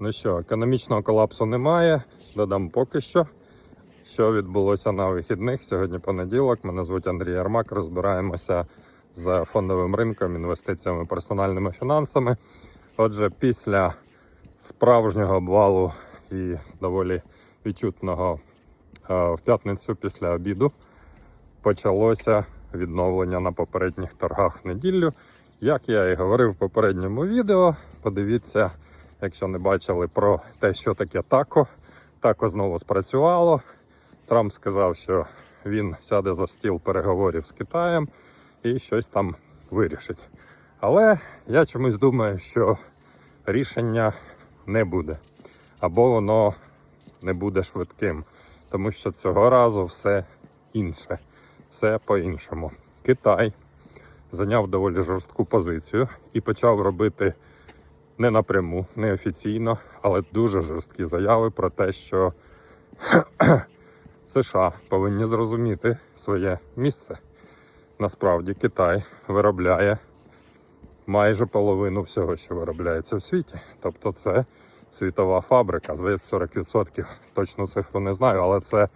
Ну що, економічного колапсу немає. Додам поки що. Що відбулося на вихідних? Сьогодні понеділок. Мене звуть Андрій Ярмак. Розбираємося з фондовим ринком, інвестиціями, персональними фінансами. Отже, після справжнього обвалу і доволі відчутного е, в п'ятницю після обіду почалося відновлення на попередніх торгах в неділю. Як я і говорив в попередньому відео, подивіться, якщо не бачили про те, що таке тако. Тако знову спрацювало. Трамп сказав, що він сяде за стіл переговорів з Китаєм і щось там вирішить. Але я чомусь думаю, що рішення не буде, або воно не буде швидким, тому що цього разу все інше, все по-іншому. Китай зайняв доволі жорстку позицію і почав робити не напряму, не офіційно, але дуже жорсткі заяви про те, що США повинні зрозуміти своє місце. Насправді Китай виробляє майже половину всього, що виробляється в світі. Тобто це світова фабрика. Здається, 40%. Точну цифру не знаю, але це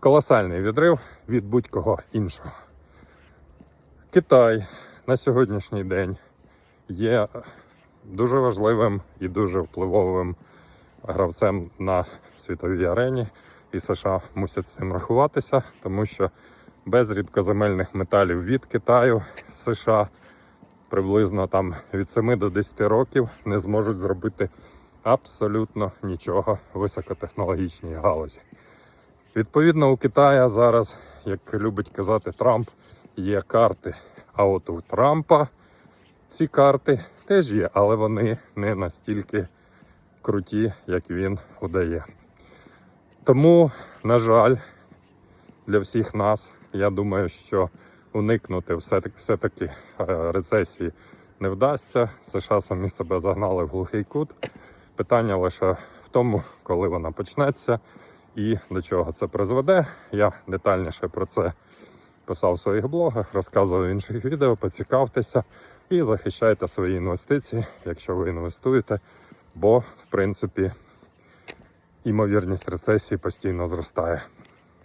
колосальний відрив від будь-кого іншого. Китай на сьогоднішній день є дуже важливим і дуже впливовим гравцем на світовій арені, і США мусять з цим рахуватися, тому що без рідкоземельних металів від Китаю США приблизно там від 7 до 10 років не зможуть зробити абсолютно нічого в високотехнологічній галузі. Відповідно, у Китая зараз, як любить казати Трамп, є карти. А от у Трампа ці карти теж є, але вони не настільки круті, як він удає. Тому, на жаль, для всіх нас, я думаю, що уникнути все-таки, е, рецесії не вдасться. США самі себе загнали в глухий кут. Питання лише в тому, коли вона почнеться і до чого це призведе. Я детальніше про це писав в своїх блогах, розказував в інших відео, поцікавтеся і захищайте свої інвестиції, якщо ви інвестуєте, бо в принципі імовірність рецесії постійно зростає.